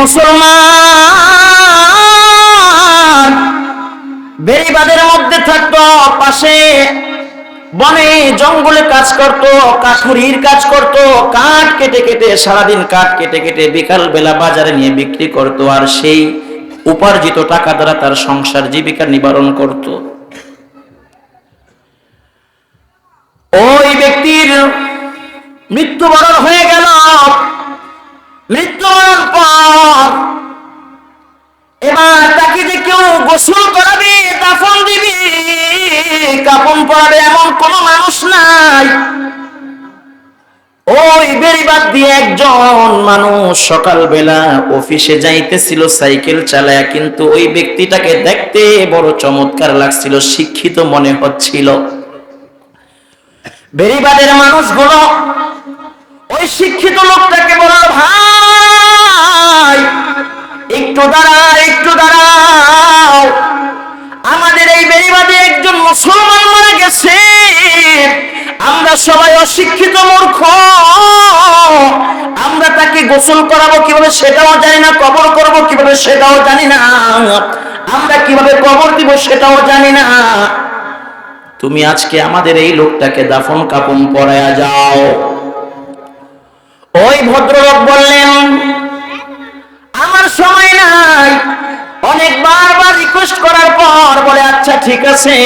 মুসলমান। বেড়িবাদের মধ্যে থাকতো, পাশে বনে জঙ্গলে কাজ করত কাঠুরির কাজ করত, কাঠ কেটে কেটে সারাদিন কাঠ কেটে কেটে বিকাল বেলা বাজারে নিয়ে বিক্রি করত, আর সেই উপার্জিত টাকা দ্বারা তার সংসার জীবিকা নিবারণ করত। ওই ব্যক্তির মৃত্যুবরণ হয়ে গেল। কাপন এমন কোন মানুষ নাই। ওই বেড়িবাদ দিয়ে একজন মানুষ সকালবেলা অফিসে যাইতেছিল, সাইকেল চালায়, কিন্তু ওই ব্যক্তিটাকে দেখতে বড় চমৎকার লাগছিল, শিক্ষিত মনে হচ্ছিল। বেড়িবাদের মানুষগুলো ওই শিক্ষিত লোকটাকে বলল, ভাই, একটু দাঁড়াও একটু দাঁড়াও। আমাদের এই বেরিবাদে একজন মুসলমান সবাই অশিক্ষিত মূর্খ। আমরা তাকে গোসল করাবো কীভাবে সেটাও জানি না, কবর করব কীভাবে সেটাও জানি না। আমরা কীভাবে কবর দিব সেটাও জানি না। তুমি আজকে আমাদের এই লোকটাকে দাফন কাপন পরায়া যাও। ওই ভদ্রলোক বললেন, আমার সময় নাই। অনেক বারবার রিকোয়েস্ট করার পর বলে আচ্ছা ঠিক আছে।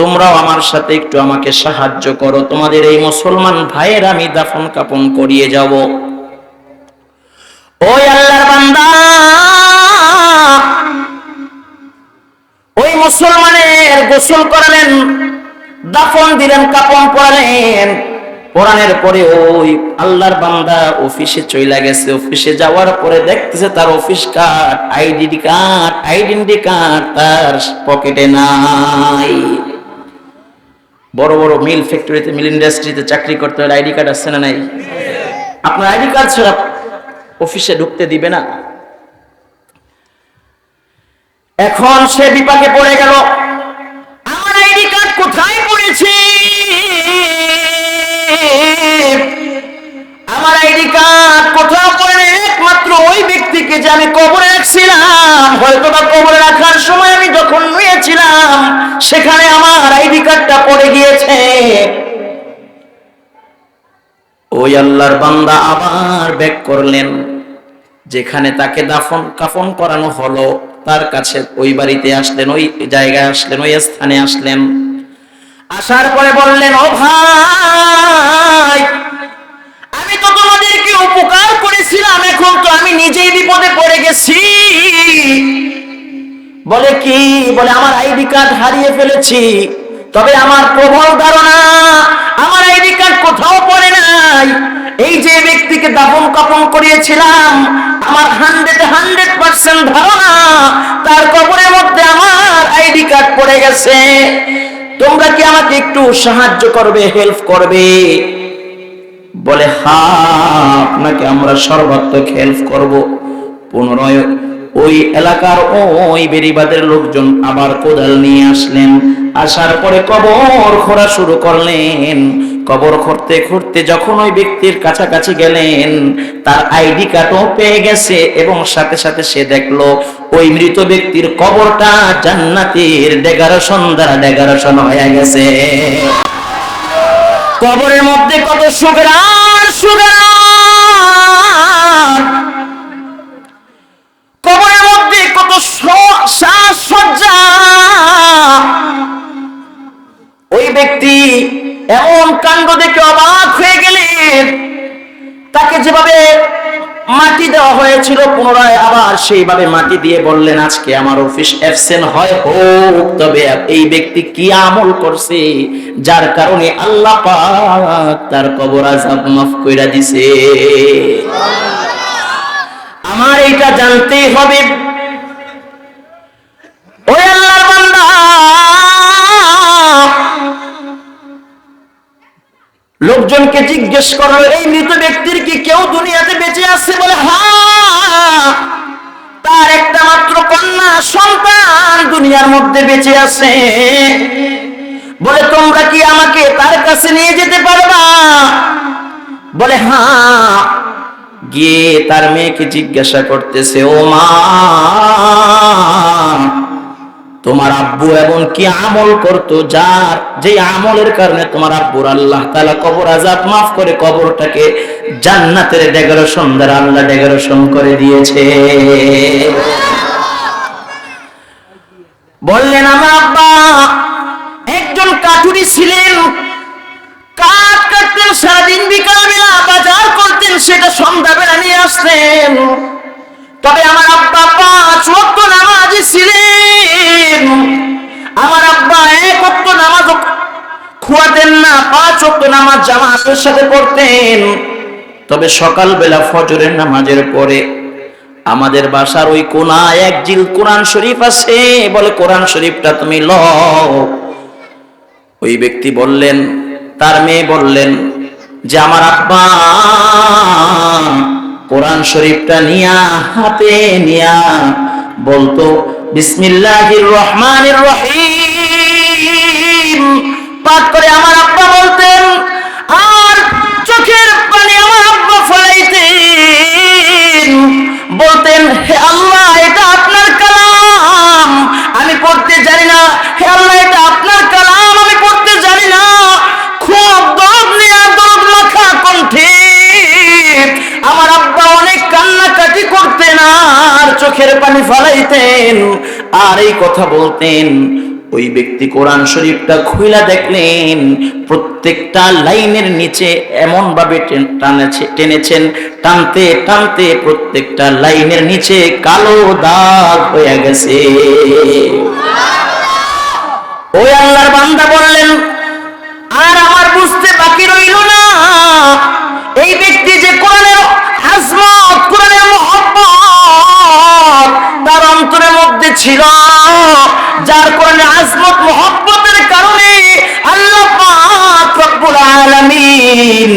তোমরাও আমার সাথে একটু আমাকে সাহায্য করো। তোমাদের এই মুসলমান ভাইয়ের আমি দাফন কাপন করিয়ে যাব। ওই আল্লাহর বান্দা, ওই মুসলমানের গোসল করালেন, দাফন দিলেন, কাপন পরালেন। পরানের পরে ওই আল্লাহর বান্দা অফিসে চইলা গেছে। অফিসে যাওয়ার পরে দেখতেছে তার office card identity card identity card তার পকেটে নাই। বড় বড় মিল ফ্যাক্টরিতে, মিল ইন্ডাস্ট্রিতে চাকরি করতে হলে আইডি কার্ড আসছে না নাই? আপনার আইডি কার্ড ছাড়া অফিসে ঢুকতে দিবে না। এখন সে বিপাকে পড়ে গেল। আমার আইডি কার্ড কোথায় পড়েছে? আমার আইডি কার্ড কোথাও পড়ে একমাত্র ওই ব্যক্তিকে যে আমি কবরে রাখছিলাম। হয়তো বা কবরে রাখার সময় যখন নিয়েছিলাম সেখানে আমার আইডি কার্ডটা পড়ে গিয়েছে। ওই আল্লাহর বান্দা আবার ব্যাক করলেন, যেখানে তাকে দাফন, কাফন করানো হলো, তার কাছে ওই বাড়িতে আসলেন, ওই জায়গায় আসলেন, ওই স্থানে আসলেন। আসার পরে বললেন, ও ভাই, আমি তো তোমাদেরকে উপকার করেছিলাম, এখন তো আমি নিজেই বিপদে পড়ে গেছি। বলে কি? বলে, আমার আইডি কার্ড হারিয়ে ফেলেছি, তবে আমার প্রবল ধারণা, আমার আইডি কার্ড কোথাও পড়ে নাই। এই যে ব্যক্তিকে দাফন কাপন করিয়েছিলাম, আমার হান্ড্রেড হান্ড্রেড পার্সেন্ট ধারণা, তার কবরের মধ্যে আমার আইডি কার্ড পড়ে গেছে। তোমরা কি আমাকে একটু সাহায্য করবে হেল্প করবে? বলে হা আপনাকে আমরা সর্বাত্মক হেল্প করব। পুনরায় ওই এলাকার ওই বেরিবাদের লোকজন আবার কোদাল নিয়ে আসলেন। আসার পরে কবর খোঁড়া শুরু করলেন। কবর খুঁড়তে খুঁড়তে যখন ওই ব্যক্তির কাছাকাছি গেলেন, তার আইডি কার্ডও পেয়ে গেছে এবং সাথে সাথে সে দেখল ওই মৃত ব্যক্তির কবরটা জান্নাতের ডেগারোশন দ্বারা ডেগারোশন হয়ে গেছে। কবরের মধ্যে কত সুগরান সুগরান দেওয়া হয়েছিল পুনরায় আবার সেইভাবে মাটি দিয়ে বললেন, আজকে আমার অফিস অ্যাবসেন্ট হয় হোক, তবে এই ব্যক্তি কি আমল করছে? যার কারণে আল্লাহ পাক তার কবর আজাব মাফ কইরা দিছে। আমার এটা জানতেই হবে। লোকজনকে জিজ্ঞেস করল এই মৃত ব্যক্তির কি কেউ দুনিয়াতে বেঁচে আছে? বলে হ্যাঁ তার একটা মাত্র কন্যা সন্তান দুনিয়ার মধ্যে বেঁচে আছে। বলে, তোমরা কি আমাকে তার কাছে নিয়ে যেতে পারবা? বলে হ্যাঁ। গিয়ে তার মেয়েকে জিজ্ঞাসা করতেছে, ও মা তোমার আব্বু এমন কি আমল করতো, যার যে আমলের কারণে তোমার আব্বুর আল্লাহ তাআলা কবর আজাব মাফ করে কবরটাকে জান্নাতের ডেকোরেশন দ্বারা আল্লাহ ডেকোরেশন করে দিয়েছে। বললেন, আমার আব্বা, একজন কাঠুরি ছিলেন, কাঠ কাটতেন, সারাদিন বিকাল বেলা বাজার করতেন, সেটা সন্ধ্যাবেলা নিয়ে আসতেন। তবে আমার খুয়াতেন না, পাঁচ ওয়াক্ত নামাজ জামাতের সাথে পড়তেন। তবে সকালবেলা ফজরের নামাজের পরে আমাদের বাসার ওই কোনায় এক জিল কোরআন শরীফ আছে, বলে কোরআন শরীফটা তুমি লও। ওই ব্যক্তি বললেন, তার মেয়ে বললেন যে, আমার আব্বা, কোরআন শরীফটা নিয়া, হাতে নিয়া বলতো, বিসমিল্লাহির রহমানির রহিম। পাঠ করে আমার আব্বা বলতেন, আর চোখের পানি আমার আব্বা ফলাইতেন। বলতেন, হে আল্লাহ, এটা আপনার কালাম। আমি পড়তে জানি না। হে আল্লাহ, এটা আপনার কালাম। আমি পড়তে জানি না। খুব দরদ নেয়া, দরদ মাখা কণ্ঠে আমার আব্বা অনেক কান্নাকাটি করতেন আর চোখের পানি ফলাইতেন। আর এই কথা বলতেন ওই ব্যক্তি কোরআন শরীফটা খুইলা দেখলেন, প্রত্যেকটা লাইনের নিচে এমন ভাবে টানেছে, টেনেছেন, টানতে টানতে প্রত্যেকটা লাইনের নিচে কালো দাগ হয়ে গেছে। ওই আল্লাহর বান্দা বললেন, আর আমার বুঝতে বাকি রইল না। এই ব্যক্তি যে কোরআনের আজমত, কোরআনের মহব্বত, তার অন্তরের মধ্যে ছিল, যার কোরআনের আজমত মহব্বতের কারণে আল্লাহ আলামিন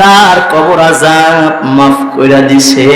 তার কবর আজাব মাফ করে দিছে।